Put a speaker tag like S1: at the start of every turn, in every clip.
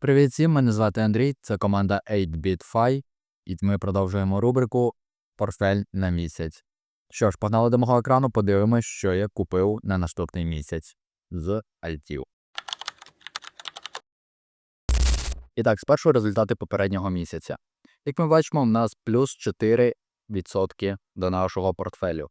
S1: Привіт всім, мене звати Андрій, це команда 8BitFi, і ми продовжуємо рубрику Портфель на місяць. Що ж, погнали до мого екрану, подивимось, що я купив на наступний місяць з альтів. І так, спершу результати попереднього місяця. Як ми бачимо, в нас плюс 4% до нашого портфелю.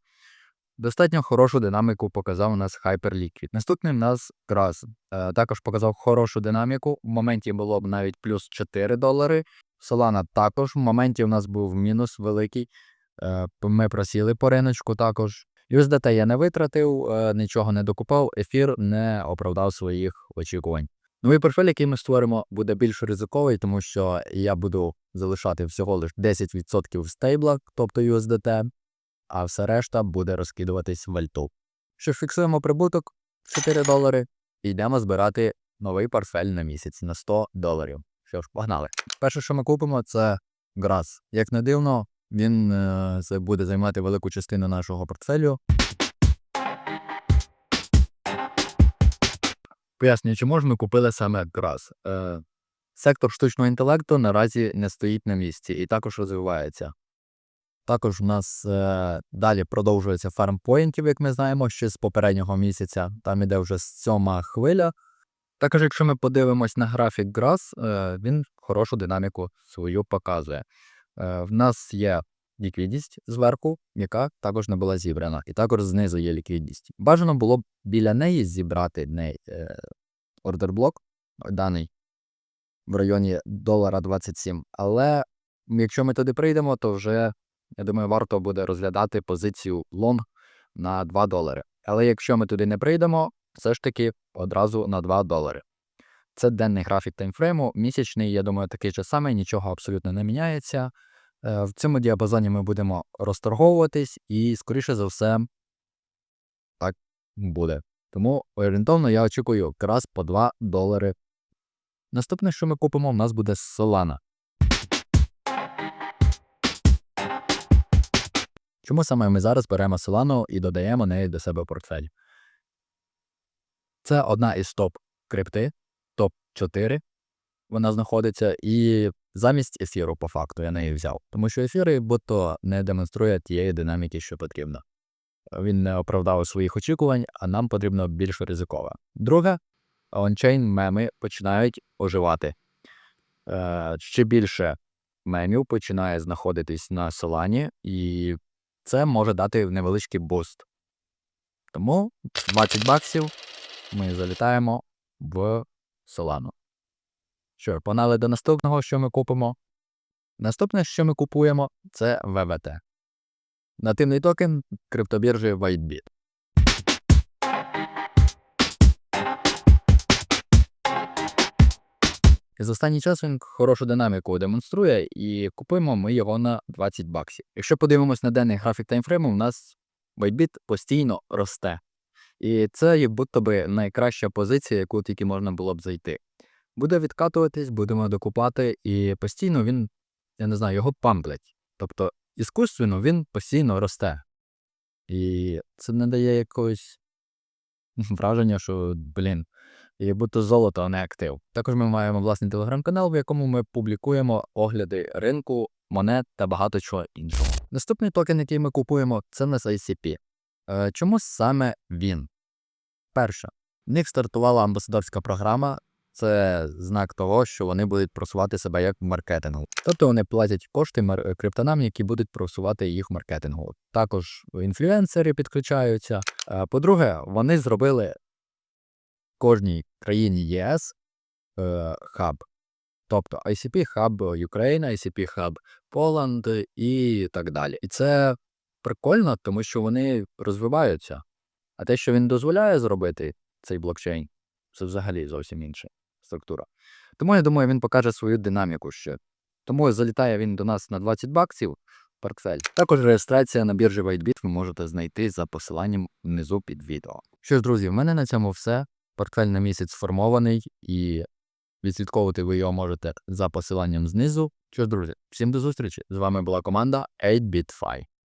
S1: Достатньо хорошу динаміку показав у нас Hyperliquid. Наступний у нас Graz. Е, також показав хорошу динаміку. В моменті було б навіть плюс 4 долари. Solana також в моменті у нас був мінус великий. Е, ми просіли по риночку також. USDT я не витратив, е, нічого не докупав, ефір не оправдав своїх очікувань. Новий портфель, який ми створимо, буде більш ризиковий, тому що я буду залишати всього лише 10% в стейблах, тобто USDT, а все решта буде розкидуватись в альту. Що фіксуємо прибуток 4 долари і йдемо збирати новий портфель на місяць на 100 доларів. Що ж, погнали. Перше, що ми купимо, це Грас. Як не дивно, він е, буде займати велику частину нашого портфелю. Пояснюю, чому ж ми купили саме Грас. Е, сектор штучного інтелекту наразі не стоїть на місці і також розвивається. Також в нас е, далі продовжується фармпоінтів, як ми знаємо, ще з попереднього місяця. Там іде вже сьома хвиля. Також, якщо ми подивимось на графік Грас, е, він хорошу динаміку свою показує. Е, в нас є ліквідність зверху, яка також не була зібрана. І також знизу є ліквідність. Бажано було б біля неї зібрати не, е, ордерблок даний в районі долара 27. Але якщо ми туди прийдемо, то вже я думаю, варто буде розглядати позицію лонг на 2 долари. Але якщо ми туди не прийдемо, все ж таки одразу на 2 долари. Це денний графік таймфрейму. Місячний, я думаю, такий же самий, нічого абсолютно не міняється. Е, В цьому діапазоні ми будемо розторговуватись, і, скоріше за все, так буде. Тому орієнтовно я очікую якраз по 2 долари. Наступне, що ми купимо, в нас буде Solana. Чому саме ми зараз беремо Solana і додаємо неї до себе портфель? Це одна із топ крипти, топ 4 вона знаходиться, і замість ефіру, по факту, я неї взяв. Тому що ефіри будто не демонструє тієї динаміки, що потрібно. Він не оправдав своїх очікувань, а нам потрібно більш ризикове. Друге, ончейн меми починають оживати. Е, ще більше мемів починає знаходитись на Солані, і це може дати невеличкий буст. Тому 20 баксів ми залітаємо в Solano. Що, погнали до наступного, що ми купимо. Наступне, що ми купуємо, це ВВТ. Нативний токен криптобіржі WhiteBit. І за останній час він хорошу динаміку демонструє, і купуємо ми його на 20 баксів. Якщо подивимось на денний графік таймфрейму, у нас Bybit постійно росте. І це як будто би найкраща позиція, яку тільки можна було б зайти. Буде відкатуватись, будемо докупати, і постійно він, я не знаю, його памплять. Тобто, іскусственно він постійно росте. І це не дає якогось враження, що, блін, як будто золото, а не актив. Також ми маємо власний телеграм-канал, в якому ми публікуємо огляди ринку, монет та багато чого іншого. Наступний токен, який ми купуємо, це в нас ICP. Е, чому саме він? Перше, в них стартувала амбасадорська програма. Це знак того, що вони будуть просувати себе як маркетингу. Тобто вони платять кошти мар- криптонам, які будуть просувати їх маркетингу. Також інфлюенсери підключаються. Е, По-друге, вони зробили кожній країні ЄС е, хаб. Тобто ICP хаб Ukraine, ICP хаб Poland і так далі. І це прикольно, тому що вони розвиваються. А те, що він дозволяє зробити цей блокчейн, це взагалі зовсім інша структура. Тому я думаю, він покаже свою динаміку ще. Тому залітає він до нас на 20 баксів. Портфель. Також реєстрація на біржі WhiteBit ви можете знайти за посиланням внизу під відео. Що ж, друзі, в мене на цьому все. Портфель на місяць сформований і відслідковувати ви його можете за посиланням знизу. Що ж, друзі, всім до зустрічі! З вами була команда 8BitFi.